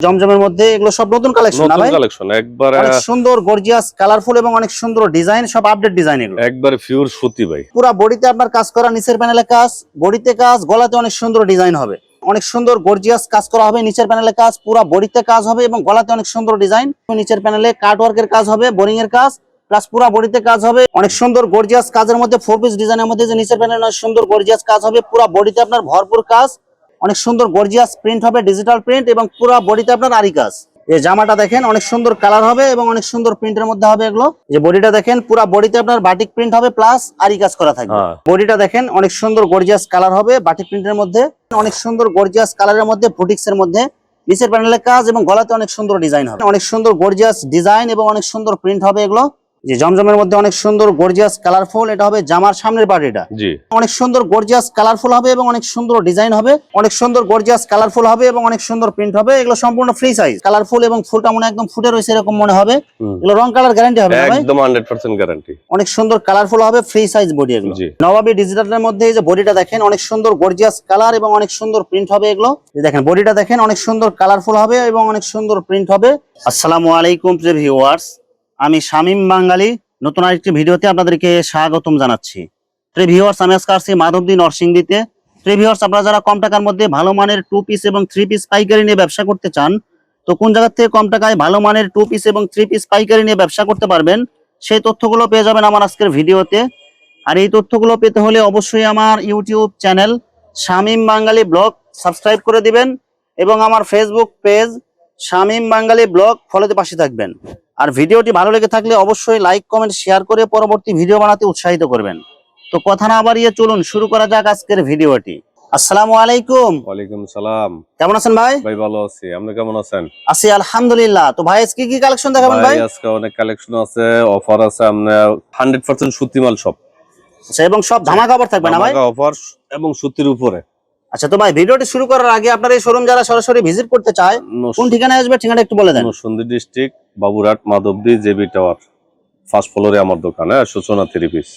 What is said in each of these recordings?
জমজমের মধ্যে এগুলো সব নতুন কালেকশন না নতুন ভাই? কালেকশন একবার অনেক সুন্দর গর্জিয়াস কালারফুল এবং অনেক সুন্দর ডিজাইন সব আপডেট ডিজাইন এগুলো। একবার পিওর সুতি ভাই। পুরো বডিতে আপনার কাজ করা নিচের প্যানেলে কাজ বডিতে কাজ গলাতে অনেক সুন্দর ডিজাইন হবে। অনেক সুন্দর গর্জিয়াস কাজ করা হবে নিচের প্যানেলে কাজ পুরো বডিতে কাজ হবে এবং গলাতে অনেক সুন্দর ডিজাইন নিচের প্যানেলে কাট ওয়ার্কের কাজ হবে বোরিং এর কাজ প্লাস পুরো বডিতে কাজ হবে। অনেক সুন্দর গর্জিয়াস কাজের মধ্যে ফোর পিস ডিজাইনের মধ্যে যে নিচের প্যানেলে অনেক সুন্দর গর্জিয়াস কাজ হবে পুরো বডিতে আপনার ভরপুর কাজ। অনেক সুন্দর গর্জিয়াস প্রিন্ট হবে ডিজিটাল প্রিন্ট এবং পুরো বডিতে আপনার আরি কাজ এই জামাটা দেখেন অনেক সুন্দর কালার হবে এবং অনেক সুন্দর প্রিন্টের মধ্যে হবে এগুলো। যে বডিটা দেখেন পুরো বডিতে আপনার বাটিক প্রিন্ট হবে প্লাস আরি কাজ করা থাকবে। হ্যাঁ। বডিটা দেখেন অনেক সুন্দর গর্জিয়াস কালার হবে বাটিক প্রিন্টের মধ্যে। অনেক সুন্দর গর্জিয়াস কালারের মধ্যে বুটিক্স এর মধ্যে। নিচের প্যানেলের কাজ এবং গলাতে অনেক সুন্দর ডিজাইন হবে। অনেক সুন্দর গর্জিয়াস ডিজাইন এবং অনেক সুন্দর প্রিন্ট হবে এগুলো। যে জমজমের মধ্যে অনেক সুন্দর গর্জিয়াস কালারফুল এটা হবে জামার সামনের পার্টিটা জি। অনেক সুন্দর গর্জিয়াস কালারফুল হবে এবং অনেক সুন্দর ডিজাইন হবে। অনেক সুন্দর গর্জিয়াস কালারফুল হবে এবং অনেক সুন্দর প্রিন্ট হবে। এগুলো সম্পূর্ণ ফ্রি সাইজ কালারফুল এবং ফুলটা মনে একদম ফুটে রয়েছে এরকম মনে হবে। এগুলো রং কালার গ্যারান্টি হবে একদম হান্ড্রেড পার্সেন্ট গ্যারান্টি অনেক সুন্দর কালারফুল হবে ফ্রি সাইজ বডি এগুলো। নবাবী ডিজিটালের মধ্যে এই যে বডিটা দেখেন অনেক সুন্দর গর্জিয়াস কালার এবং অনেক সুন্দর প্রিন্ট হবে এগুলো। দেখেন বডিটা দেখেন অনেক সুন্দর কালারফুল হবে এবং অনেক সুন্দর প্রিন্ট হবে। আসসালামু আলাইকুম প্রিয় ভিউয়ার্স আমি শামীম বাঙালি, নতুন আরেকটি ভিডিওতে আপনাদেরকে স্বাগতম জানাচ্ছি। প্রিয় ভিউয়ার্স আমি আজকে আসছি মাধবদী নরসিংদীতে। প্রিয় ভিউয়ার্স আপনারা যারা কম টাকার মধ্যে ভালো মানের টু পিস এবং থ্রি পিস পাইকারি নিয়ে ব্যবসা করতে চান, তো কোন জায়গার থেকে কম টাকায় ভালো মানের টু পিস এবং থ্রি পিস পাইকারি নিয়ে ব্যবসা করতে পারবেন, সেই তথ্যগুলো পেয়ে যাবেন আমার আজকের ভিডিওতে। আর এই তথ্যগুলো পেতে হলে অবশ্যই আমার YouTube channel Shamim Bangali blog subscribe করে দিবেন এবং আমার Facebook page Shamim Bangali blog ফলোতে পাশে থাকবেন। আর ভিডিওটি ভালো লেগে থাকলে অবশ্যই লাইক কমেন্ট শেয়ার করে পরবর্তী ভিডিও বানাতে উৎসাহিত করবেন। তো কথা না বাড়িয়ে চলুন শুরু করা যাক আজকের ভিডিওটি। আসসালামু আলাইকুম। ওয়ালাইকুম সালাম। কেমন আছেন ভাই? ভাই ভালো আছি। আপনি কেমন আছেন? আছি আলহামদুলিল্লাহ। তো ভাই আজকে কি কালেকশন দেখাবেন ভাই আজকে অনেক কালেকশন আছে অফার আছে হান্ড্রেড পার্সেন্ট সুতি মাল সব। আচ্ছা এবং সব ধামাকা অফার থাকবে না ভাই? অফার এবং সুতির উপরে। আচ্ছা তো ভাই ভিডিওটি শুরু করার আগে আপনার এই শোরুম যারা সরাসরি ভিজিট করতে চায় কোন ঠিকানায় আসবে ঠিকানা একটু বলে দেন। Narsingdi district Baburhat Madhabdi JB tower first ফ্লোরে আমার দোকান হ্যাঁ সূচনা থ্রি পিস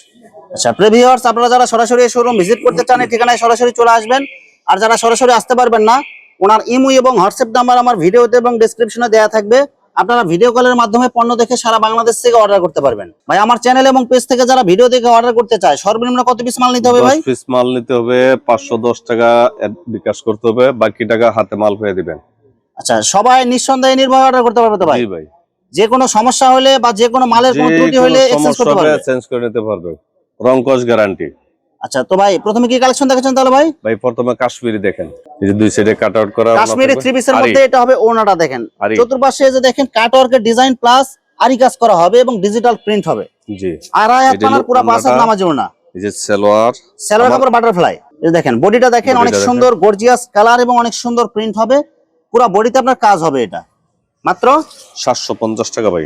আচ্ছা প্রিভিউয়ার্স আপনারা যারা সরাসরি এই শোরুম ভিজিট করতে চান এই ঠিকানায় সরাসরি চলে আসবেন। আর যারা সরাসরি আসতে পারবেন না ওনার ইমো এবং হোয়াটসঅ্যাপ নাম্বার আমার ভিডিওতে এবং ডেসক্রিপশনে দেওয়া থাকবে। আপনারা ভিডিও কলের মাধ্যমে পণ্য দেখে সারা বাংলাদেশ থেকে অর্ডার করতে পারবেন। ভাই আমার চ্যানেল এবং পেজ থেকে যারা ভিডিও দেখে অর্ডার করতে চায় সর্বনিম্ন কত পিস মাল নিতে হবে ভাই? পিস মাল নিতে হবে পাঁচশো দশ টাকা বিকাশ করতে হবে বাকি টাকা হাতে মাল পেয়ে দিবেন। আচ্ছা সবাই নিঃসন্দেহে নির্ভয় অর্ডার করতে পারবে তো ভাই? জি ভাই। যে কোনো সমস্যা হলে বা যে কোনো মালের কোনো ত্রুটি হলে এক্সচেঞ্জ করতে পারবে। চেঞ্জ করে নিতে পারবে। রং কস গ্যারান্টি আচ্ছা তো ভাই প্রথমে কি কালেকশন দেখেছেন তাহলে ভাই? ভাই প্রথমে কাশ্মীরি দেখেন। এই যে দুই সাইডে কাট আউট করা কাশ্মীরি থ্রি পিসের মধ্যে এটা হবে ওনাটা দেখেন। আরি। চতুর্পাশে যে দেখেন কাট ওয়ার্কের ডিজাইন প্লাস আরি কাজ করা হবে এবং ডিজিটাল প্রিন্ট হবে। জি। আড়াই হাত এটা পানার পুরো ওড়নাটা। নামাজ না এই যে সালোয়ার সেলোয়ার কাপড় বাটারফ্লাই এই দেখেন বডিটা দেখেন অনেক সুন্দর গর্জিয়াস কালার এবং অনেক সুন্দর প্রিন্ট হবে। পুরো বডিতে আপনার কাজ হবে এটা। মাত্র সাতশো পঞ্চাশ টাকা ভাই।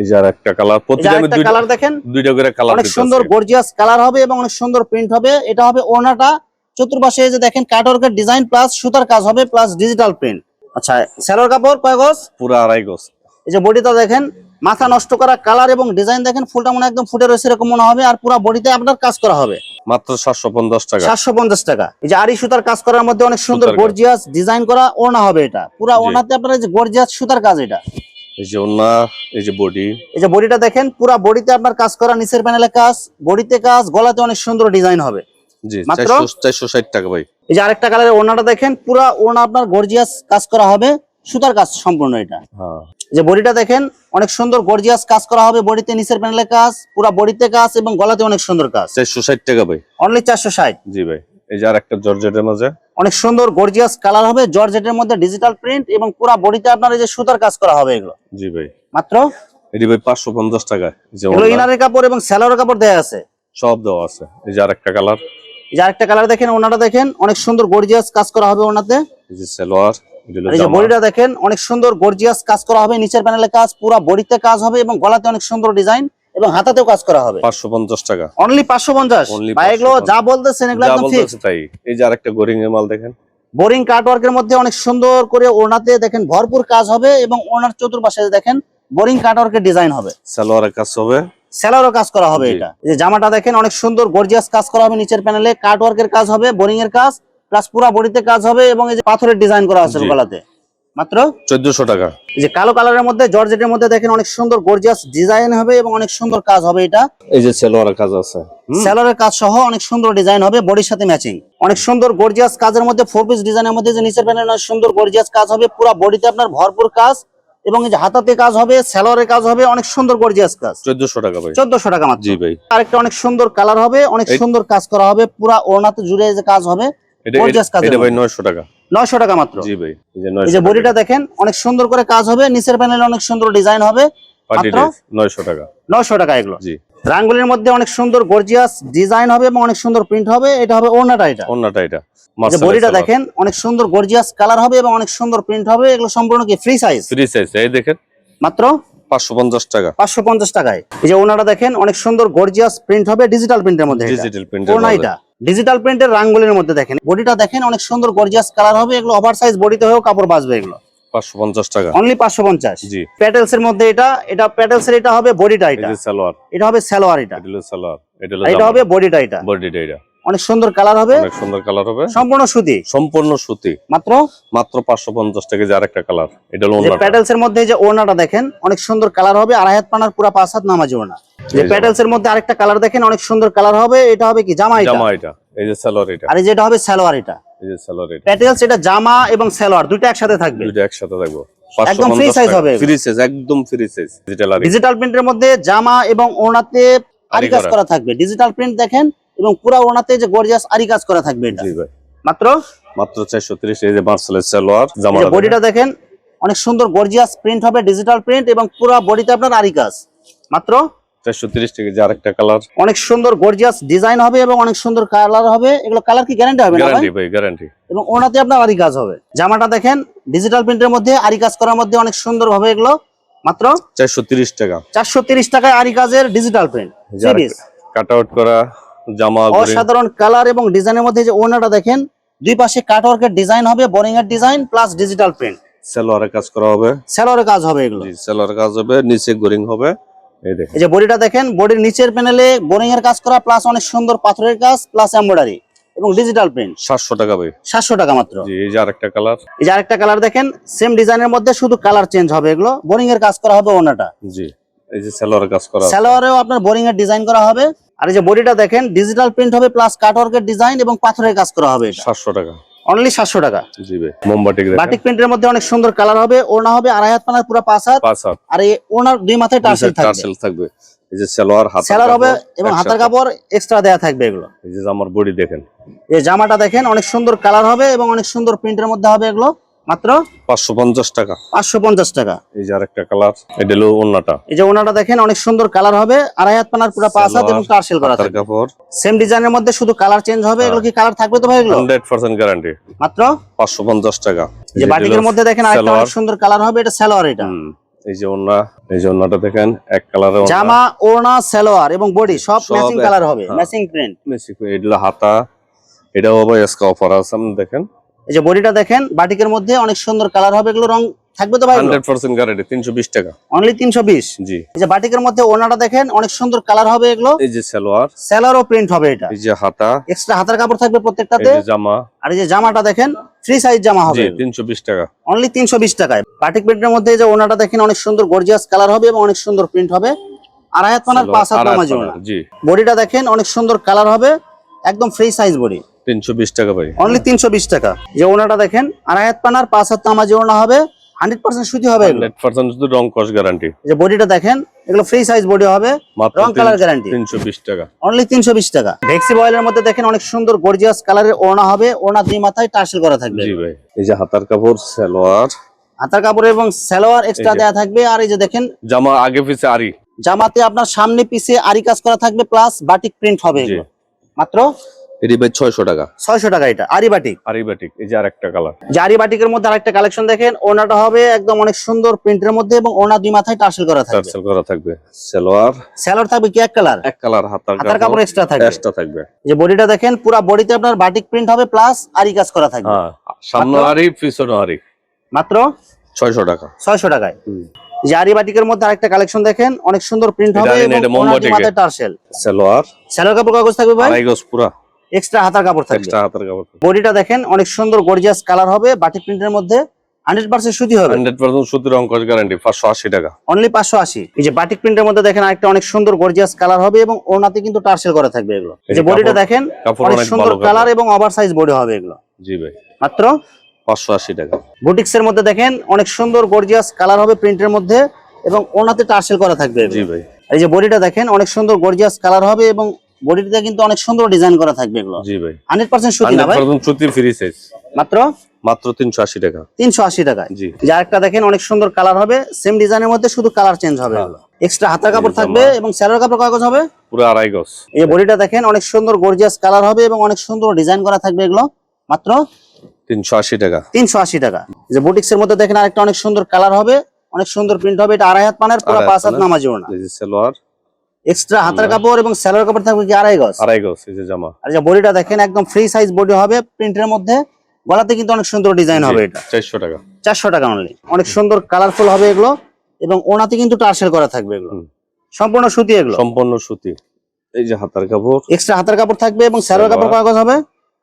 এই যে আর কালার প্রতিটা আমি আরেকটা দুইটা কালার দেখেন। দুইটা করে কালার অনেক সুন্দর গর্জিয়াস কালার হবে এবং অনেক সুন্দর প্রিন্ট হবে। এটা হবে ওনাটা চতুর্পাশে যে দেখেন কাটওয়ার্কের ডিজাইন প্লাস সুতার কাজ হবে প্লাস ডিজিটাল প্রিন্ট আচ্ছা কাপড় কয় গজ? পুরো আড়াই গজ। এই যে বডিটা দেখেন মাথা নষ্ট করা কালার এবং ডিজাইন দেখেন ফুলটা মনে একদম ফুটে রয়েছে এরকম মনে হবে আর পুরো বডিতে আপনার কাজ করা হবে। মাত্র সাতশো পঞ্চাশ টাকা। সাতশো পঞ্চাশ টাকা। এই যে আড়ি সুতার কাজ করার মধ্যে অনেক সুন্দর গর্জিয়াস ডিজাইন করা ওড়না হবে এটা। পুরো জি। ওড়নাতে আপনার যে গর্জিয়াস সুতার কাজ এটা। এই যে ওনা এই যে বডি। এই যে বডিটা দেখেন পুরো বডিতে আপনার কাজ করা নিচের প্যানেলে কাজ বডিতে কাজ গলাতে অনেক সুন্দর ডিজাইন হবে। জি মাত্র? চারশো চারশো ষাট টাকা ভাই। এই যে আরেকটা কালারের ওড়নাটা দেখেন পুরো আপনার গর্জিয়াস কাজ করা হবে সুতার কাজ সম্পূর্ণ এটা। হ্যাঁ। যে বডিটা দেখেন অনেক সুন্দর গর্জিয়াস কাজ করা হবে বডিতে নিচের প্যানেলে কাজ পুরো বডিতে কাজ এবং গলাতে অনেক সুন্দর কাজ। চারশো ষাট টাকা ভাই। অনলি চারশো ষাট। জি ভাই এই যে আর একটা জর্জেটের মাঝে। অনেক সুন্দর গর্জিয়াস কালার হবে জর্জেটের মধ্যে ডিজিটাল প্রিন্ট এবং পুরো বডিতে আপনার এই যে সুতার কাজ করা হবে এগুলো। জি ভাই। মাত্র? এটি ভাই পাঁচশো পঞ্চাশ টাকা এই এগুলো ইনারের কাপড় এবং স্যালোয়ার কাপড় দেয়া আছে। সব দেওয়া আছে এই যে আর একটা কালার। এই যে আরেকটা কালার দেখেন ওনাটা দেখেন অনেক সুন্দর গর্জিয়াস কাজ করা হবে ওনাতে এই যে হলো এই যে বডিটা দেখেন অনেক সুন্দর গর্জিয়াস কাজ করা হবে নিচের প্যানেলে কাজ পুরো বডিতে কাজ হবে এবং গলাতে অনেক সুন্দর ডিজাইন এবং হাতাতেও কাজ করা হবে। পাঁচশো পঞ্চাশ টাকা। অনলি পাঁচশো পঞ্চাশ। Only ভাই এগুলো যা বলতেছেন এগুলো একদম বলতেছে তাই। এই যে আরেকটা গোরিং এর মাল দেখেন। বোরিং কাট ওয়ার্কের মধ্যে অনেক সুন্দর করে ওনাতে দেখেন ভরপুর কাজ হবে এবং ওনার চতুর্পাশে দেখেন বোরিং কাট ওয়ার্কের ডিজাইন হবে। সালোয়ারের কাজ হবে। সেলারও কাজ করা হবে এটা। এই যে জামাটা দেখেন অনেক সুন্দর গর্জিয়াস কাজ করা হবে নিচের প্যানেলে কাট ওয়ার্কের কাজ হবে বোরিং এর কাজ প্লাস পুরো বডিতে কাজ হবে এবং এই যে পাথরের ডিজাইন করা আছে গলাতে। মাত্র চোদ্দশো টাকা। এই যে কালো কালারের মধ্যে জর্জেটের মধ্যে দেখেন অনেক সুন্দর গর্জিয়াস ডিজাইন হবে এবং অনেক সুন্দর কাজ হবে এটা। এই যে সেলোয়ারের কাজ আছে। হুম, স্যালোয়ারের কাজ সহ অনেক সুন্দর ডিজাইন হবে বডির সাথে ম্যাচিং অনেক সুন্দর গর্জিয়াস কাজের মধ্যে ফোর পিস ডিজাইনের মধ্যে যে নিচের প্যানেল অনেক সুন্দর গর্জিয়াস কাজ হবে পুরো বডিতে আপনার ভরপুর কাজ এবং এই যে হাতাতে কাজ হবে স্যালোয়ারের কাজ হবে অনেক সুন্দর গর্জিয়াস কাজ। চোদ্দশো টাকা ভাই। চোদ্দশো টাকা মাত্র। জি ভাই। আরেকটা অনেক সুন্দর কালার হবে অনেক সুন্দর কাজ করা হবে পুরা ওড়নাতে জুড়ে যে কাজ হবে Gorgeous কাজের এটা ভাই মধ্যে। নয়শো টাকা। নয়শো টাকা মাত্র। জি ভাই এই যে বডিটা দেখেন অনেক সুন্দর করে কাজ হবে নিচের প্যানেলে অনেক সুন্দর ডিজাইন হবে। নয়শো টাকা। নয়শো টাকা এগুলো। জি। রাঙ্গুলির মধ্যে অনেক সুন্দর গর্জিয়াস ডিজাইন হবে এবং অনেক সুন্দর প্রিন্ট হবে এটা হবে ওড়নাটা এটা। অন্যটা এটা। যে বডিটা দেখেন অনেক সুন্দর গর্জিয়াস কালার হবে এবং অনেক সুন্দর প্রিন্ট হবে এগুলো সম্পূর্ণ কি ফ্রি সাইজ ফ্রি সাইজ এই দেখেন। মাত্র পাঁচশো পঞ্চাশ টাকা। পাঁচশো পঞ্চাশ টাকায়। এই যে ওনাটা দেখেন অনেক সুন্দর গর্জিয়াস প্রিন্ট হবে ডিজিটাল প্রিন্টের মধ্যে ডিজিটাল প্রিন্ট ওনা এটা। ডিজিটাল প্রিন্টের রাঙ্গুলির মধ্যে দেখেন। বডিটা দেখেন অনেক সুন্দর গর্জিয়াস কালার হবে। এগুলো ওভার সাইজ বডিতে হয়েও কাপড় বাঁচবে এগুলো। পাঁচশো পঞ্চাশ টাকা। অনলি পাঁচশো পঞ্চাশ। জি। প্যাটেলস এর মধ্যে এটা এটা প্যাটেলস এর এটা হবে বডিটা টাইটা এটা সালোয়ার। এটা হবে সালোয়ার এটা। এটা হবে বডিটা এটা। বডিটা এটা। অনেক সুন্দর কালার হবে। অনেক সুন্দর কালার হবে। সম্পূর্ণ সুতি? সম্পূর্ণ সুতি। মাত্র? মাত্র পাঁচশো পঞ্চাশ টাকা যে আরেকটা কালার এটা অন্যটা প্যাটেলস এর মধ্যে যে ওড়নাটা দেখেন অনেক সুন্দর কালার হবে। আড়াই হাত পানার পুরা পাঁচ হাত নামাজি ওনা যে প্যাটেলস এর মধ্যে আরেকটা কালার দেখেন অনেক সুন্দর কালার হবে। এটা হবে কি? জামা এটা? জামা এটা। এই যে সালোয়ার এটা। আর এই যেটা হবে সালোয়ার এটা। এই যে সালোয়ার এটা। প্যাটেলস এটা জামা এবং সালোয়ার দুটো একসাথে থাকবে। দুইটা একসাথে থাকব। একদম free size হবে। ফ্রি সাইজ একদম ফ্রি সাইজ ডিজিটাল ডিজিটাল প্রিন্টের মধ্যে জামা এবং ওড়নাতে আরি কাজ। করা। থাকবে। ডিজিটাল প্রিন্ট দেখেন এবং পুরা ওনাতে যে গর্জিয়াস আরি কাজ করা থাকবে এটা। মাত্র? মাত্র চারশো তিরিশ এই যে সালোয়ার জামা বডিটা দেখেন। অনেক সুন্দর গর্জিয়াস প্রিন্ট হবে ডিজিটাল প্রিন্ট এবং পুরা বডিতে আপনার আরি কাজ। মাত্র? চারশো তিরিশ টাকা যে আরেকটা কালার অনেক সুন্দর গর্জিয়াস ডিজাইন হবে এবং অনেক সুন্দর কালার হবে। এগুলো কালার কি গ্যারান্টি হবে না গ্যারান্টি ভাই গ্যারান্টি এবং ওনাতে আপনার আরি কাজ হবে। জামাটা দেখেন ডিজিটাল প্রিন্টের মধ্যে আরি কাজ করার মধ্যে অনেক সুন্দর ভাবে এগুলো। মাত্র? চারশো তিরিশ টাকা। চারশো তিরিশ টাকায় আরি কাজের ডিজিটাল প্রিন্ট কাট আউট করা জামা অসাধারণ কালার এবং ডিজাইনের মধ্যে যে ওনাটা দেখেন দুই পাশে কাটওয়ার্কের ডিজাইন হবে বোরিং এর ডিজাইন প্লাস ডিজিটাল প্রিন্ট সালোয়ারে কাজ করা হবে। সেলরের কাজ হবে এগুলো। জি সালোয়ার কাজ হবে নিচে গোরিং হবে। এই দেখেন। এই যে বডিটা দেখেন বডির নিচের প্যানেলে বোরিং এর কাজ করা প্লাস অনেক সুন্দর পাথরের কাজ প্লাস এমব্রয়ডারি এবং ডিজিটাল প্রিন্ট সাতশো টাকা ভাই। সাতশো টাকা মাত্র। জি এই যে আরেকটা কালার এই যে আরেকটা কালার দেখেন সেম ডিজাইনের মধ্যে শুধু কালার চেঞ্জ হবে এগুলো বোরিং এর কাজ করা হবে ওনাটা জি এই যে সালোয়ারে কাজ করা। সালোয়ারেও আপনার বোরিং এর ডিজাইন করা হবে। আর এই যে বডিটা দেখেন ডিজিটাল প্রিন্ট হবে প্লাস কাটওয়ার্কের ডিজাইন এবং পাথরের কাজ করা হবে এটা। সাতশো টাকা। অনলি সাতশো টাকা। জি ভাই মোমবাটি দেখেন। বাটিক প্রিন্টের মধ্যে অনেক সুন্দর কালার হবে ওনা হবে আড়াই হাত পানার পুরো পাঁচ হাত। পাঁচ হাত। আর এই ওনার দুই মাথায় টার্সেল থাকবে। টার্সেল থাকবে। এই যে সালোয়ার হাত সেলার হবে এবং হাতার কাপড় এক্সট্রা দেয়া থাকবে এগুলো। এই যে আমার বডি দেখেন। এই জামাটা দেখেন অনেক সুন্দর কালার হবে এবং অনেক সুন্দর প্রিন্টের মধ্যে হবে এগুলো। মাত্র পাঁচশো পঞ্চাশ টাকা। পাঁচশো পঞ্চাশ টাকা। এই যে আরেকটা কালার এটা হলো অন্যটা এই যে ওনাটা দেখেন অনেক সুন্দর কালার হবে। আড়াই হাত পানার পুরো পাঁচ হাত এবং টার্সেল করা থাকবে। সেম ডিজাইনের মধ্যে শুধু কালার চেঞ্জ হবে। এগুলো কি কালার থাকবে তো ভাই এগুলো? হান্ড্রেড পার্সেন্ট গ্যারান্টি মাত্র পাঁচশো পঞ্চাশ টাকা। যে বাটিকের মধ্যে দেখেন আরেকটা অনেক সুন্দর কালার হবে। এটা সালোয়ার এটা। এই যে ওন্না এই যে ওন্নাটা দেখেন এক কালারে জামা ওড়না সালোয়ার এবং বডি সব ম্যাচিং কালার হবে। ম্যাচিং প্রিন্ট এগুলো হাতা। এটাও আবার এসকা অফার আছে দেখেন। এই যে বডিটা দেখেন বাটিকের মধ্যে অনেক সুন্দর কালার হবে এগুলো রং থাকবে তো ভাই হান্ড্রেড পার্সেন্ট গ্যারান্টি তিনশো বিশ টাকা। অনলি তিনশো বিশ? জি। এই যে বাটিকের মধ্যে ওনাটা দেখেন অনেক সুন্দর কালার হবে এগুলো। এই যে সালোয়ার। সেলারও প্রিন্ট হবে এটা। এই যে হাতা। এক্সট্রা হাতার কাপড় থাকবে প্রত্যেকটাতে। এই যে জামা। আর এই যে জামাটা দেখেন ফ্রি সাইজ জামা হবে। জি তিনশো বিশ টাকা। অনলি তিনশো বিশ টাকায়। বাটিক প্রিন্টের মধ্যে এই যে ওনাটা দেখেন অনেক সুন্দর গর্জিয়াস কালার হবে এবং অনেক সুন্দর প্রিন্ট হবে। আড়াই হাত পানার পাঁচ হাত নামাজি জি। বডিটা দেখেন অনেক সুন্দর কালার হবে। একদম ফ্রি সাইজ বডি তিনশো বিশ টাকা ভাই। অনলি তিনশো বিশ টাকা। যে ওনাটা দেখেন আড়াই হাত পানার পাঁচ হাত নামাজি ওনা হবে হান্ড্রেড পার্সেন্ট সুতি হবে এগুলো। হান্ড্রেড পার্সেন্ট শুধু রং কস গ্যারান্টি যে বডিটা দেখেন এগুলো ফ্রি সাইজ বডি হবে রং কালার গ্যারান্টি তিনশো বিশ টাকা। অনলি তিনশো বিশ টাকা। ভেক্সি বয়েলের মধ্যে দেখেন অনেক সুন্দর গর্জিয়াস কালারের ওড়না হবে ওড়না দুই মাথায় টার্সেল করা থাকবে। জি ভাই। এই যে হাতার কাপড় সালোয়ার। হাতার কাপড় এবং সালোয়ার এক্সট্রা এই যে। দেওয়া থাকবে আর এই যে দেখেন জামা আগে পিছে আরি জামাতে আপনার সামনে পিছে আরি কাজ করা থাকবে প্লাস বাটিক প্রিন্ট হবে মাত্র এটি ভাই টাকা। ছয়শো টাকা এটা। আরি বাটিক আরি বাটিক এই যে আরেকটা কালার যে আরি বাটিকের মধ্যে আরেকটা কালেকশন দেখেন ওনাটা হবে একদম অনেক সুন্দর প্রিন্টের মধ্যে এবং ওনা দুই মাথায় টার্সেল করা থাকবে। টার্সেল করা থাকবে। সালোয়ার। সালোয়ার থাকবে কি এক কালার এক কালার হাতার হাতার কাপড়। এক্সট্রা থাকবে। এক্সট্রা থাকবে। যে বডিটা দেখেন পুরো বডিতে আপনার বাটিক প্রিন্ট হবে প্লাস আরি কাজ করা থাকবে। হ্যাঁ সামনে? আরি পিছনে আরি। মাত্র? ছয়শো টাকা। ছয়শো টাকায়। বাটিকের মধ্যে আরেকটা কালেকশন দেখেন অনেক সুন্দর প্রিন্ট হবে এবং। মাথায় টার্সেল। সালোয়ার। সালোয়ার কাপড় কাগজ থাকবে ভাই? আড়াই গজ পুরা। এক্সট্রা হাতার কাপড় থাকবে। এক্সট্রা হাতার কাপড় বডিটা দেখেন অনেক সুন্দর গর্জিয়াস কালার হবে বাটিক প্রিন্টের মধ্যে হান্ড্রেড পার্সেন্ট সুতি হবে। হান্ড্রেড পার্সেন্ট সুতির অঙ্কশ গ্যারান্টি পাঁচশো আশি টাকা। অনলি পাঁচশো আশি। এই যে বাটিক প্রিন্টের মধ্যে দেখেন আরেকটা অনেক সুন্দর গর্জিয়াস কালার হবে এবং ওনাতে কিন্তু টার্সেল করা থাকবে এগুলো। এই যে বডিটা দেখেন অনেক সুন্দর কালার এবং ওভার সাইজ বডি হবে এগুলো। জি ভাই। মাত্র পাঁচশো আশি টাকা। বুটিক্স এর মধ্যে দেখেন অনেক সুন্দর গর্জিয়াস কালার হবে প্রিন্টের মধ্যে এবং ওনাতে টার্সেল করা থাকবে জি ভাই। এই যে বডিটা দেখেন অনেক সুন্দর গর্জিয়াস কালার হবে এবং বডিতে কিন্তু অনেক সুন্দর ডিজাইন করা থাকবে এগুলো। জি ভাই। হান্ড্রেড পার্সেন্ট সুতি না ভাই? পার্সেন্ট সুতি ফ্রি সাইজ মাত্র? মাত্র তিনশো আশি টাকা। তিনশো আশি টাকায়। জি। যে আরেকটা দেখেন অনেক সুন্দর কালার হবে সেম ডিজাইনের মধ্যে শুধু কালার চেঞ্জ হবে। হ্যাঁ। এক্সট্রা হাতার কাপড় থাকবে এবং স্যালোর কাপড় কাগজ হবে? পুরো আড়াই গজ। এই বডিটা দেখেন অনেক সুন্দর গর্জিয়াস কালার হবে এবং অনেক সুন্দর ডিজাইন করা থাকবে এগুলো। মাত্র? তিনশো আশি টাকা। তিনশো আশি টাকা। যে বুটিক্স এর মধ্যে দেখেন আরেকটা অনেক সুন্দর কালার হবে অনেক সুন্দর প্রিন্ট হবে। এটা আড়াই হাত পানের পুরো পাঁচ হাত। নামাজি ওড়না যে সালোয়ার। এক্সট্রা হাতার কাপড় এবং স্যালোর কাপড় থাকবে কি আড়াই গজ? আড়াই গজ এই যে জামা। আর যে বডিটা দেখেন একদম ফ্রি সাইজ বডি হবে প্রিন্টের মধ্যে। গলাতে কিন্তু অনেক সুন্দর ডিজাইন হবে এটা। চারশো টাকা। চারশো টাকা অনলি অনেক সুন্দর কালারফুল হবে এগুলো এবং ওনাতে কিন্তু টার্সেল করা থাকবে এগুলো। সম্পূর্ণ সুতি এগুলো। সম্পূর্ণ সুতি। এই যে হাতার কাপড়। এক্সট্রা হাতার কাপড় থাকবে এবং স্যালোর কাপড় কাগজ হবে?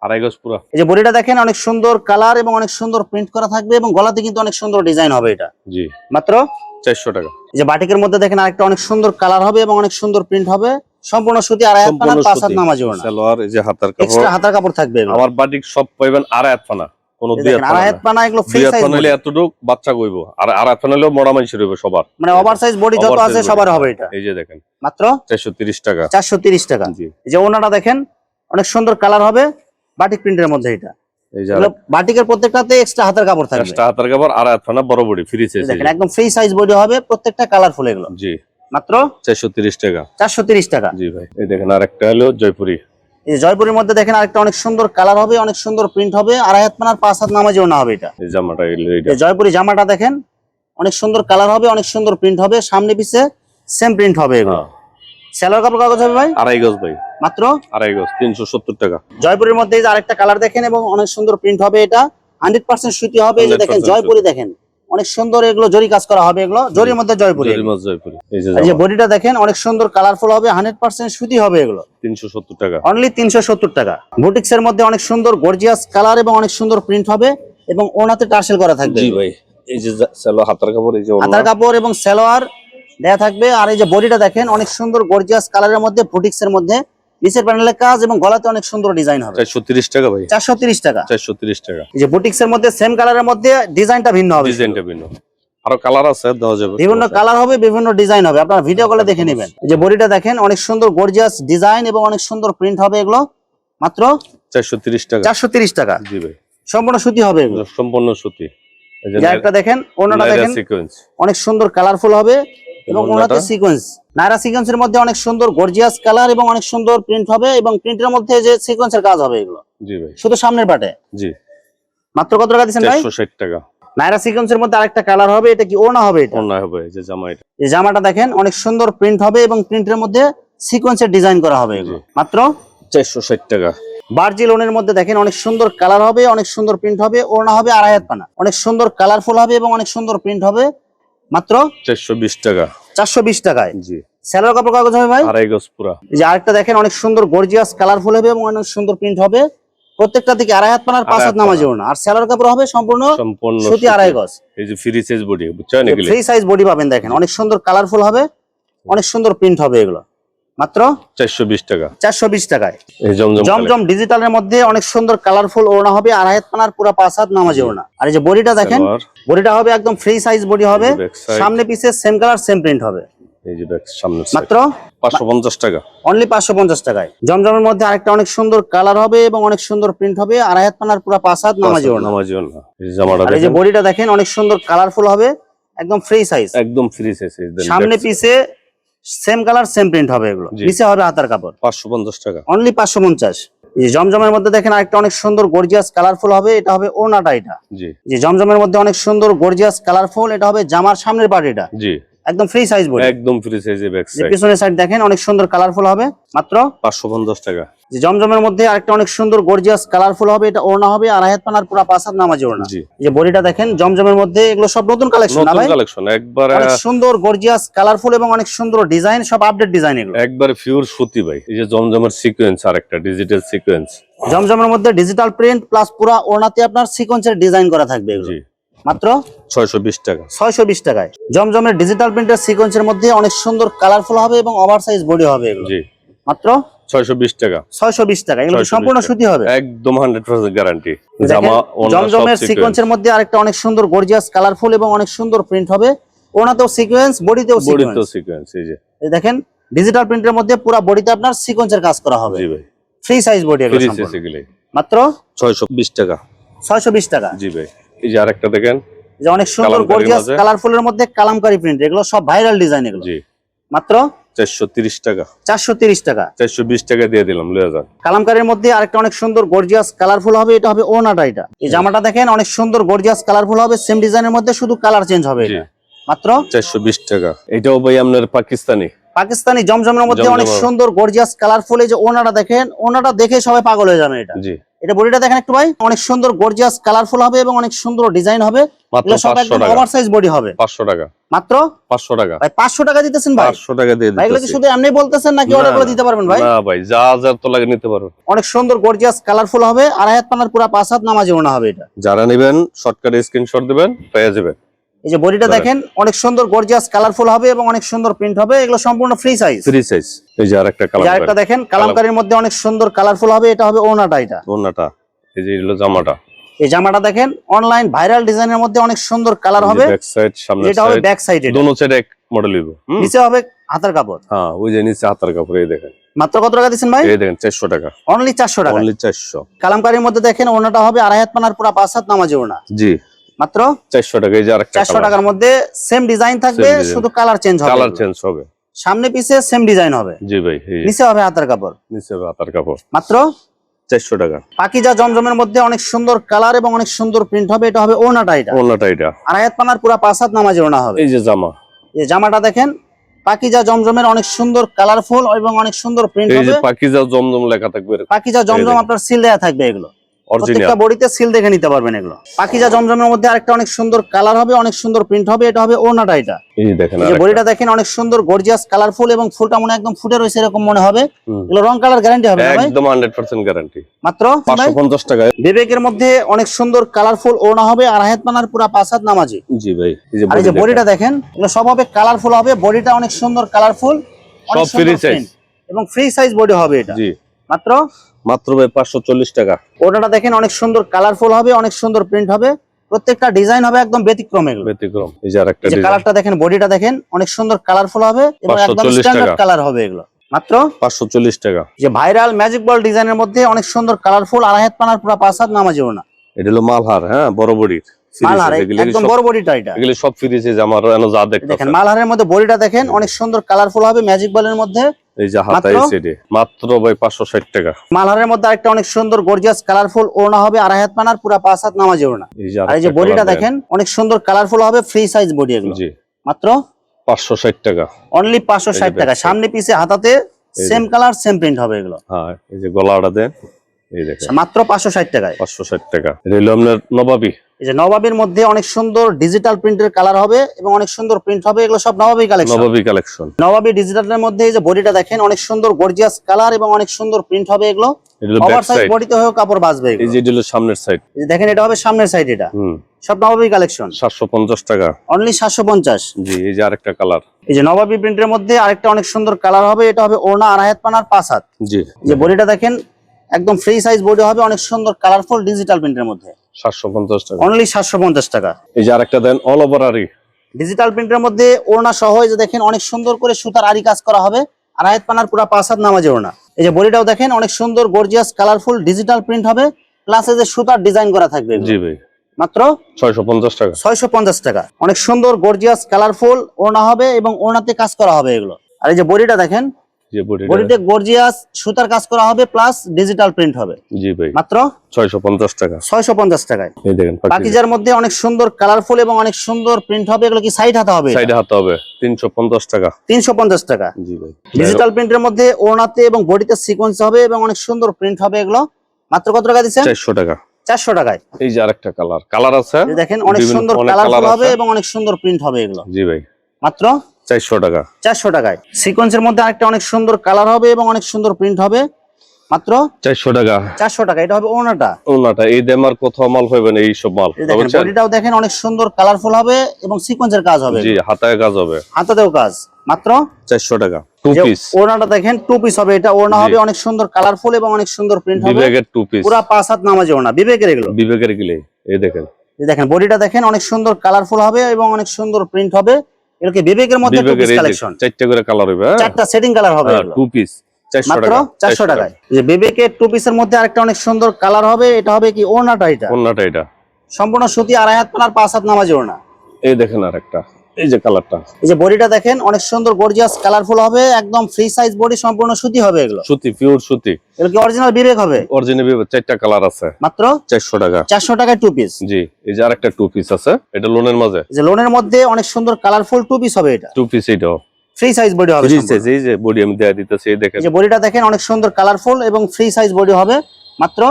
আড়াই গজ পুরা। এই যে বডিটা দেখেন অনেক সুন্দর কালার এবং অনেক সুন্দর প্রিন্ট করা থাকবে এবং গলাতে কিন্তু অনেক সুন্দর ডিজাইন হবে এটা। জি। মাত্র? চারশো টাকা। এই যে বাটিকের মধ্যে দেখেন আরেকটা অনেক সুন্দর কালার হবে এবং অনেক সুন্দর প্রিন্ট হবে। সম্পূর্ণ সুতি আড়াই হাত পানা পাঁচ হাত নামাজি ওড়না সালোয়ার এই যে হাতার কাপড়। এক্সট্রা হাতার কাপড় থাকবে আমার বাটিক সব পাইবেন আড়াই হাত পানা কোন দুই হাত আড়াই হাত পানা এগুলো ফ্রি সাইজ হলে এতটুক বাচ্চা কইব। আর আড়াই হাত পানা হলেও মোড়া মানুষের হইবে সবার। মানে ওভার সাইজ বডি যত আছে সবার হবে এটা। এই যে দেখেন। মাত্র? চারশো তিরিশ টাকা। চারশো তিরিশ টাকা। জি। এই যে ওনাটা দেখেন অনেক সুন্দর কালার হবে। বাটিক প্রিন্টের মধ্যে এটা। বাটিকের প্রত্যেকটাতে এক্সট্রা হাতের কাপড় থাকবে। এক্সট্রা হাতার কাপড় আর পানা বড় বড়ি ফ্রি সাইজ দেখেন একদম ফ্রি সাইজ বডি হবে প্রত্যেকটা কালারফুল এগুলো। জি। মাত্র চারশো তিরিশ টাকা। চারশো তিরিশ টাকা। জি ভাই এই দেখেন আর একটা হলো জয়পুরি। এই জয়পুরের মধ্যে দেখেন আরেকটা অনেক সুন্দর কালার হবে অনেক সুন্দর প্রিন্ট হবে আড়াই হাত পানার পাঁচ হাত নামাজি ওনা হবে এটা। এই জামাটা এই জয়পুরি জামাটা দেখেন অনেক সুন্দর কালার হবে অনেক সুন্দর প্রিন্ট হবে সামনে পিছে সেম প্রিন্ট হবে এগুলো। হ্যাঁ, কাপড় কাগজ হবে ভাই? আড়াই গজ ভাই। মাত্র? আড়াই গজ তিনশো সত্তর টাকা। জয়পুরের মধ্যে আরেকটা কালার দেখেন এবং অনেক সুন্দর প্রিন্ট হবে এটা। হান্ড্রেড পার্সেন্ট সুতি হবে এই যে দেখেন জয়পুরি দেখেন। অনেক সুন্দর এগুলো জরি কাজ করা হবে এগুলো। জরির মধ্যে জয়পুরি এই যে বডিটা দেখেন অনেক সুন্দর কালারফুল হবে হান্ড্রেড পার্সেন্ট সুতি হবে এগুলো। তিনশো সত্তর টাকা। অনলি তিনশো সত্তর টাকা। বুটিক্স এর মধ্যে অনেক সুন্দর গর্জিয়াস কালার এবং অনেক সুন্দর প্রিন্ট হবে এবং ওনাতে টার্সেল করা থাকবে। জি ভাই এই যে হাতার কাপড় এই যে হাতার কাপড় এবং সালোয়ার দেয়া থাকবে। আর এই যে বডিটা দেখেন অনেক সুন্দর গর্জিয়াস কালারের মধ্যে বুটিক্স এর মধ্যে। নিচের প্যানেলের কাজ এবং গলাতে অনেক সুন্দর ডিজাইন হবে। চারশো তিরিশ টাকা ভাই। চারশো তিরিশ টাকা। চারশো তিরিশ টাকা। এই যে বুটিক্স এর মধ্যে সেম কালারের মধ্যে ডিজাইনটা ভিন্ন হবে। ডিজাইনটা ভিন্ন। আরও কালার আছে দেওয়া যাবে। বিভিন্ন কালার হবে বিভিন্ন ডিজাইন হবে। আপনারা ভিডিও কলে দেখে নেবেন। এই যে বডিটা দেখেন অনেক সুন্দর গর্জিয়াস ডিজাইন এবং অনেক সুন্দর প্রিন্ট হবে এগুলো। মাত্র চারশো তিরিশ টাকা। চারশো তিরিশ টাকা। জি ভাই। সম্পূর্ণ সুতি হবে এগুলো। সম্পূর্ণ সুতি। এই যে যে দেখেন অন্যটা দেখেন। অনেক সুন্দর কালারফুল হবে। এবং? ওনাতে সিকোয়েন্স নায়রা সিকোয়েন্সের মধ্যে অনেক সুন্দর গর্জিয়াস কালার এবং অনেক সুন্দর প্রিন্ট হবে এবং প্রিন্টের মধ্যে যে সিকোয়েন্সের কাজ হবে এগুলো। জি ভাই। শুধু সামনের পাটে? জি। মাত্র কত টাকা দিচ্ছেন ভাই? টাকা। নায়রা সিকোয়েন্সের মধ্যে আরেকটা কালার হবে এটা কি ওনা হবে এটা? অন্যায় হবে এই যে জামা এটা। এই জামাটা দেখেন অনেক সুন্দর প্রিন্ট হবে এবং প্রিন্টের মধ্যে সিকোয়েন্সের ডিজাইন করা হবে এগুলো। মাত্র? চারশো ষাট টাকা। বার্জি লোনের মধ্যে দেখেন অনেক সুন্দর কালার হবে অনেক সুন্দর প্রিন্ট হবে ওড়না হবে আড়াই হাত পানা। অনেক সুন্দর কালারফুল হবে এবং অনেক সুন্দর প্রিন্ট হবে। মাত্র চারশো বিশ টাকা। চারশো বিশ টাকায়। জি। স্যালোর কাপড় কাগজ হবে ভাই? আড়াই গজ পুরা। এই যে আরেকটা দেখেন অনেক সুন্দর গর্জিয়াস কালারফুল হবে এবং অনেক সুন্দর প্রিন্ট হবে। প্রত্যেকটা থেকে আড়াই হাত পানার পাঁচ হাত ওড়না। আর কাপড় হবে সম্পূর্ণ সম্পূর্ণ সুতি আড়াই গজ। এই যে ফ্রি সাইজ বডি বুঝছেন এগুলি? ফ্রি সাইজ বডি পাবেন দেখেন। অনেক সুন্দর কালারফুল হবে অনেক সুন্দর প্রিন্ট হবে এগুলো। মাত্র চারশো বিশ টাকা। চারশো বিশ টাকায়। জমজম ডিজিটালের মধ্যে অনেক সুন্দর কালারফুল ওড়না হবে হাত পানার পুরো পাঁচ হাত নামাজি ওড়না। আর এই যে বডিটা দেখেন বডিটা হবে একদম ফ্রি সাইজ বডি হবে সামনে পিছে সেম কালার সেম প্রিন্ট হবে। মাত্র পাঁচশো পঞ্চাশ টাকা। অনলি পাঁচশো পঞ্চাশ টাকায়। জমজমের মধ্যে আরেকটা অনেক সুন্দর কালার হবে এবং অনেক সুন্দর প্রিন্ট হবে হাত পানার পুরো পাঁচ হাত নামাজি ওড়না। এই যে আর বডিটা দেখেন অনেক সুন্দর কালারফুল হবে একদম ফ্রি সাইজ একদম ফ্রি সাইজ সামনে পিছে সেম কালার সেম প্রিন্ট হবে এগুলো। নিচে হবে হাতার কাপড়। পাঁচশো পঞ্চাশ টাকা। অনলি পাঁচশো পঞ্চাশ। যে জমজমের মধ্যে দেখেন আরেকটা অনেক সুন্দর গর্জিয়াস কালারফুল হবে এটা হবে ওনাটা এটা। যে জমজমের মধ্যে অনেক সুন্দর গর্জিয়াস কালারফুল এটা হবে জামার সামনের পার্ট এটা জি। একদম ফ্রি সাইজ বডি একদম ফ্রি সাইজ ব্যাক সাইড পিছনের সাইড দেখেন অনেক সুন্দর কালারফুল হবে। মাত্র পাঁচশো পঞ্চাশ টাকা। যে জমজমের মধ্যে আরেকটা অনেক সুন্দর গর্জিয়াস কালারফুল হবে এটা ওড়না হবে আড়াই হাত পানার পুরো পাঁচ হাত নামাজি ওড়না। যে বডিটা দেখেন জমজমের মধ্যে এগুলো সব নতুন কালেকশন না নতুন ভাই? কালেকশন একবার অনেক সুন্দর গর্জিয়াস কালারফুল এবং অনেক সুন্দর ডিজাইন সব আপডেট ডিজাইন এগুলো। একবার পিওর সুতি ভাই। এই যে জমজমের সিকোয়েন্স আর একটা ডিজিটাল সিকোয়েন্স জমজমের মধ্যে ডিজিটাল প্রিন্ট প্লাস পুরা ওড়নাতে আপনার সিকোয়েন্সের ডিজাইন করা থাকবে এগুলো। জি। মাত্র ছয়শো বিশ টাকা। ছয়শো বিশ টাকায়। জমজমের ডিজিটাল প্রিন্টার সিকোয়েন্সের মধ্যে অনেক সুন্দর কালারফুল হবে এবং ওভার সাইজ বডি হবে এগুলো। জি। মাত্র ছয়শো বিশ টাকা। ছয়শো বিশ টাকা। এগুলো সম্পূর্ণ সুতি হবে? একদম হান্ড্রেড পার্সেন্ট গ্যারান্টি জামা জমজমের। সিকোয়েন্সের মধ্যে আরেকটা অনেক সুন্দর গর্জিয়াস কালারফুল এবং অনেক সুন্দর প্রিন্ট হবে। ওনাতেও সিকোয়েন্স বডিতেও বডি তো সিকোয়েন্স এই যে। দেখেন ডিজিটাল প্রিন্টের মধ্যে পুরো বডিতে আপনার সিকোয়েন্সের কাজ করা হবে। জি ভাই। Free size body. এগুলো মাত্র ছয়শো বিশ টাকা। ছয়শো বিশ টাকা। জি ভাই। এই যে আরেকটা দেখেন যে অনেক সুন্দর গর্জিয়াস। কালারফুলের মধ্যে কালামকারী প্রিন্ট এগুলো সব ভাইরাল ডিজাইন এগুলো। জি। মাত্র? চারশো তিরিশ টাকা। চারশো তিরিশ টাকা। চারশো বিশ টাকা দিয়ে দিলাম লয়ে যান। কালামকারীর মধ্যে আরেকটা অনেক সুন্দর গর্জিয়াস কালারফুল হবে এটা হবে ওনাটা এটা। এই জামাটা দেখেন অনেক সুন্দর গর্জিয়াস কালারফুল হবে সেম ডিজাইনের মধ্যে শুধু কালার চেঞ্জ হবে এটা। মাত্র? চারশো বিশ টাকা। এটাও ভাই আপনার পাকিস্তানি। পাকিস্তানি জমজমের মধ্যে অনেক সুন্দর গর্জিয়াস কালারফুল এই যে ওনাটা দেখেন ওনাটা দেখে সবাই পাগল হয়ে যাবে এটা। জি। এটা বডিটা দেখেন একটু ভাই। অনেক সুন্দর গর্জিয়াস কালারফুল হবে এবং অনেক সুন্দর ডিজাইন হবে। এগুলো সব পাঁচশো একদম টাকা বডি হবে। পাঁচশো টাকা। মাত্র? পাঁচশো টাকা। ভাই পাঁচশো টাকা দিতেছেন ভাই? টাকা দিয়ে ভাই এগুলো কি শুধু এমনি বলতেছেন নাকি না, অর্ডার করে দিতে পারবেন ভাই? না ভাই যা যা তো লাগে নিতে পারো। অনেক সুন্দর গর্জিয়াস কালারফুল হবে। হাত পানার পুরা পাঁচ হাত নামাজে ওনা হবে এটা। যারা নেবেন শর্টকাটে স্ক্রিনশট দিবেন পেয়ে যাবেন। এই যে বডিটা দেখেন অনেক সুন্দর গর্জিয়াস কালারফুল হবে এবং অনেক সুন্দর প্রিন্ট হবে। এগুলো সম্পূর্ণ ফ্রি সাইজ ফ্রি সাইজ এই যে আরেকটা কালার আরেকটা দেখেন কালামকারীর মধ্যে অনেক সুন্দর কালারফুল হবে। এটা হবে ওনাটা এটা। ওনাটা এই যে হলো জামাটা। এই জামাটা দেখেন অনলাইন ভাইরাল ডিজাইনের মধ্যে অনেক সুন্দর কালার হবে। ব্যাক সাইড সামনের এটা হবে ব্যাক সাইড এটা। দোনো সাইড এক মডেল হইব নিচে হবে হাতার কাপড়। হ্যাঁ ওই যে নিচে হাতার কাপড় এই দেখেন। মাত্র কত টাকা দিচ্ছেন ভাই? এই দেখেন চারশো টাকা। অনলি চারশো টাকা। অনলি চারশো। কালামকারীর মধ্যে দেখেন ওনাটা হবে আড়াই হাত পানার পুরা পাঁচ হাত নামাজে ওনা জি। মাত্র চারশো টাকা এই যে আরেকটা চারশো টাকার মধ্যে সেম ডিজাইন থাকবে শুধু কালার চেঞ্জ হবে। কালার চেঞ্জ হবে। সামনে পিছে সেম ডিজাইন হবে। জি ভাই নিচে হবে হাতার কাপড়। নিচে হবে হাতার কাপড়। মাত্র চারশো টাকা। পাকিজা জমজমের মধ্যে অনেক সুন্দর কালার এবং অনেক সুন্দর প্রিন্ট হবে। এটা হবে ওনাটা এটা ওনাটা এটা পানার পুরা পাঁচ হাত নামাজে ওনা হবে। এই যে জামা। এই জামাটা দেখেন পাকিজা জমজমের অনেক সুন্দর কালারফুল এবং অনেক সুন্দর প্রিন্ট এই হবে। যে পাকিজা জমজম লেখা থাকবে পাকিজা জমজম আপনার সিল দেয়া থাকবে এগুলো। প্রত্যেকটা বডিতে সিল দেখে নিতে পারবেন এগুলো। পাকিজা জমজমের মধ্যে আরেকটা অনেক সুন্দর কালার হবে অনেক সুন্দর প্রিন্ট হবে এটা হবে ওনাটা এটা। দেখেন এই বডিটা দেখেন অনেক সুন্দর গর্জিয়াস কালারফুল এবং ফুলটা মনে একদম ফুটে রয়েছে এরকম মনে হবে। এগুলো রং কালার গ্যারান্টি হবে একদম হান্ড্রেড পার্সেন্ট গ্যারান্টি মাত্র? ভাই পাঁচশো পঞ্চাশ টাকায় বিবেকের মধ্যে অনেক সুন্দর কালারফুল ওনা হবে আর হাত পানার পুরা পাঁচ হাত নামাজি। জি ভাই এই যে বডিটা দেখেন। এগুলো সব হবে কালারফুল হবে বডিটা অনেক সুন্দর কালারফুল সব size। এবং ফ্রি সাইজ বডি হবে এটা। জি। মাত্র? মাত্র ভাই পাঁচশো চল্লিশ টাকা। ওনাটা দেখেন অনেক সুন্দর কালারফুল হবে অনেক সুন্দর প্রিন্ট হবে। প্রত্যেকটা ডিজাইন হবে একদম ব্যতিক্রম এগুলো। ব্যতিক্রম। এই যে আরেকটা যে কালারটা দেখেন বডিটা দেখেন অনেক সুন্দর কালারফুল হবে এবং একদম স্ট্যান্ডার্ড কালার হবে এগুলো। মাত্র? পাঁচশো চল্লিশ টাকা। যে ভাইরাল ম্যাজিক বল ডিজাইনের মধ্যে অনেক সুন্দর কালারফুল আড়াই হাত পানার পুরো পাঁচ হাত নামাজি ওনা এটা হলো মালহার হ্যাঁ বড় বডির মালহার একদম বড় বডিটা এটা। এগুলি সব ফ্রিজে আমার যা দেখেন মালহারের মধ্যে বডিটা দেখেন অনেক সুন্দর কালারফুল হবে ম্যাজিক বলের মধ্যে। এই যে হাতা? এই সেটে মাত্র ভাই পাঁচশো ষাট টাকা। মালহারের মধ্যে আরেকটা অনেক সুন্দর গর্জিয়াস কালারফুল ওড়না হবে আড়াই হাত পানার পুরা পাঁচ হাত নামাজি ওড়না। আর এই যে বডিটা দেখেন অনেক সুন্দর কালারফুল হবে ফ্রি সাইজ বডি। এগুলো। জি। মাত্র? পাঁচশো ষাট টাকা। অনলি পাঁচশো এই যে ষাট back টাকা সামনে পিছে হাতাতে সেম কালার সেম প্রিন্ট হবে এগুলো। হ্যাঁ এই যে গলাটা দেন এই দেখেন। মাত্র পাঁচশো ষাট টাকায়। পাঁচশো ষাট টাকা। এটা হলো আপনার নবাবি। এই যে নবাবের মধ্যে অনেক সুন্দর ডিজিটাল প্রিন্টের কালার হবে এবং অনেক সুন্দর প্রিন্ট হবে এগুলো সব নবাবী কালেকশন নবাবি কালেকশন নবাবী ডিজিটালের মধ্যে এই যে বডিটা দেখেন অনেক সুন্দর গর্জিয়াস কালার এবং অনেক সুন্দর প্রিন্ট হবে এগুলো। এটা হলো ওভার সাইজ সাইড বডিতে হয়েও কাপড় বাঁচবে এই যে এটা হলো সামনের সাইড এই যে দেখেন এটা হবে সামনের সাইড এটা। হুম। সব নবাবী কালেকশন সাতশো পঞ্চাশ টাকা। অনলি সাতশো পঞ্চাশ। জি এই যে আরেকটা কালার এই যে নবাবী প্রিন্টের মধ্যে আরেকটা অনেক সুন্দর কালার হবে এটা হবে ওড়না আড়াই পানার পাঁচ হাত। জি। যে বডিটা দেখেন একদম ফ্রি সাইজ বডি হবে অনেক সুন্দর কালারফুল ডিজিটাল প্রিন্টের মধ্যে। সাতশো পঞ্চাশ টাকা। অনলি সাতশো পঞ্চাশ টাকা। এই যে আরেকটা দেন অল ওভার আরি ডিজিটাল প্রিন্টের মধ্যে ওড়না সহ যে দেখেন অনেক সুন্দর করে সুতার আরি কাজ করা হবে। আর পানার পুরা পাঁচ হাত নামাজে ওড়না। এই যে বডিটাও দেখেন অনেক সুন্দর গর্জিয়াস কালারফুল ডিজিটাল প্রিন্ট হবে। প্লাস এই যে সুতার ডিজাইন করা থাকবে জি ভাই। মাত্র ছয়শো পঞ্চাশ টাকা। ছয়শো পঞ্চাশ টাকা। অনেক সুন্দর গর্জিয়াস কালারফুল ওড়না হবে এবং ওড়নাতে কাজ করা হবে এগুলো। আর এই যে বডিটা দেখেন যে বডিতে গর্জিয়াস সুতার কাজ করা হবে প্লাস ডিজিটাল প্রিন্ট হবে। জি ভাই। মাত্র? ছয়শো পঞ্চাশ টাকা। ছয়শো পঞ্চাশ টাকায়। এই দেখেন পাকিজার মধ্যে অনেক সুন্দর কালারফুল এবং অনেক সুন্দর প্রিন্ট হবে এগুলো কি সাইড হাতে হবে? সাইডে হাতে হবে তিনশো পঞ্চাশ টাকা। তিনশো পঞ্চাশ টাকা। জি ভাই। ডিজিটাল প্রিন্টের মধ্যে ওড়নাতে এবং বডিতে সিকোয়েন্স হবে এবং অনেক সুন্দর প্রিন্ট হবে এগুলো। মাত্র কত টাকা দিচ্ছেন? চারশো টাকা। চারশো টাকায়। এই যে আরেকটা কালার কালার আছে? দেখেন অনেক সুন্দর কালারফুল হবে এবং অনেক সুন্দর প্রিন্ট হবে এগুলো। জি ভাই। মাত্র চারশো টাকা। চারশো টাকায়। সিকোয়েন্সের মধ্যে আরেকটা অনেক সুন্দর কালার হবে এবং অনেক সুন্দর প্রিন্ট হবে। মাত্র চারশো টাকা। চারশো টাকা। এটা হবে ওনাটা ওনাটা এই দাম আর কোথাও মাল পাবেন এই সব মাল? বডিটাও দেখেন অনেক সুন্দর কালারফুল হবে এবং সিকোয়েন্সের কাজ হবে। জি হাতায় কাজ হবে। হাতাতেও কাজ। মাত্র চারশো টাকা। টু পিস ওড়নাটা দেখেন টু পিস হবে। এটা ওড়না হবে অনেক সুন্দর কালারফুল এবং অনেক সুন্দর প্রিন্ট হবে। বিবেকের টু পিস পুরা পাঁচ হাত নামাজি ওড়না। বিবেকের এগুলো। বিবেকের গিলে এই দেখেন। এই দেখেন বডিটা দেখেন অনেক সুন্দর কালারফুল হবে এবং অনেক সুন্দর প্রিন্ট হবে। এগুলোকে বিবেকের মধ্যে টু পিস কালেকশন চারটে করে কালার হবে চারটা সেটিং কালার হবে। টু পিস চারশো মাত্র টাকা চারশো টাকায়। যে বিবেকের টু পিসের মধ্যে আরেকটা অনেক সুন্দর কালার হবে এটা হবে কি ওড়নাটা এটা? ওনাটা এটা। সম্পূর্ণ সুতি আড়াই হাত পানার পাঁচ হাত নামাজি ওড়না। এই দেখেন আর একটা এই যে কালারটা। এই যে বডিটা দেখেন অনেক সুন্দর গর্জিয়াস কালারফুল হবে একদম ফ্রি সাইজ বডি সম্পূর্ণ সুতি হবে এগুলো। সুতি পিওর সুতি। এগুলো কি অরিজিনাল বিবেক হবে? অরিজিনাল চারটা কালার আছে। মাত্র? চারশো টাকা। চারশো টাকায় টু পিস জি এই যে আরেকটা টু পিস আছে এটা লোনের মাঝে। যে লোনের মধ্যে অনেক সুন্দর কালারফুল টু পিস হবে এটা। টু পিস এটাও। ফ্রি সাইজ বডি হবে ফ্রি। সাইজ এই যে বডি আমি দেয়া দিতেছি এই দেখেন। এই যে বডিটা দেখেন অনেক সুন্দর কালারফুল এবং ফ্রি সাইজ বডি হবে। মাত্র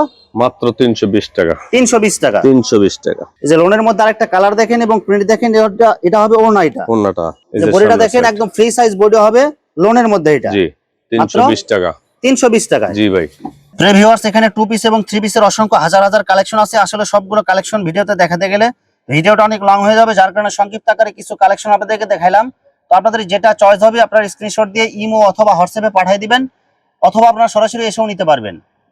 মাত্র তিনশো বিশ টাকা। তিনশো বিশ টাকা। তিনশো বিশ টাকা। এই যে লোনের মধ্যে আরেকটা কালার দেখেন এবং প্রিন্ট দেখেন এটা এটা হবে ওনা এটা। ওনাটা এই যে যে বডিটা দেখেন একদম ফ্রি সাইজ বডি হবে লোনের মধ্যে এটা। জি টাকা। তিনশো বিশ টাকা জি ভাই। ভিউয়ার্স এখানে টু পিস এবং থ্রি পিসের অসংখ্য হাজার হাজার কালেকশন আছে। আসলে সবগুলো কালেকশন ভিডিওতে দেখাতে গেলে ভিডিওটা অনেক লং হয়ে যাবে যার কারণে সংক্ষিপ্ত আকারে কিছু কালেকশন আপনাদেরকে দেখাইলাম। তো আপনাদের যেটা চয়েস হবে আপনার স্ক্রিনশট দিয়ে ইমো অথবা হোয়াটসঅ্যাপে পাঠিয়ে দিবেন অথবা আপনারা সরাসরি এসেও নিতে পারবেন।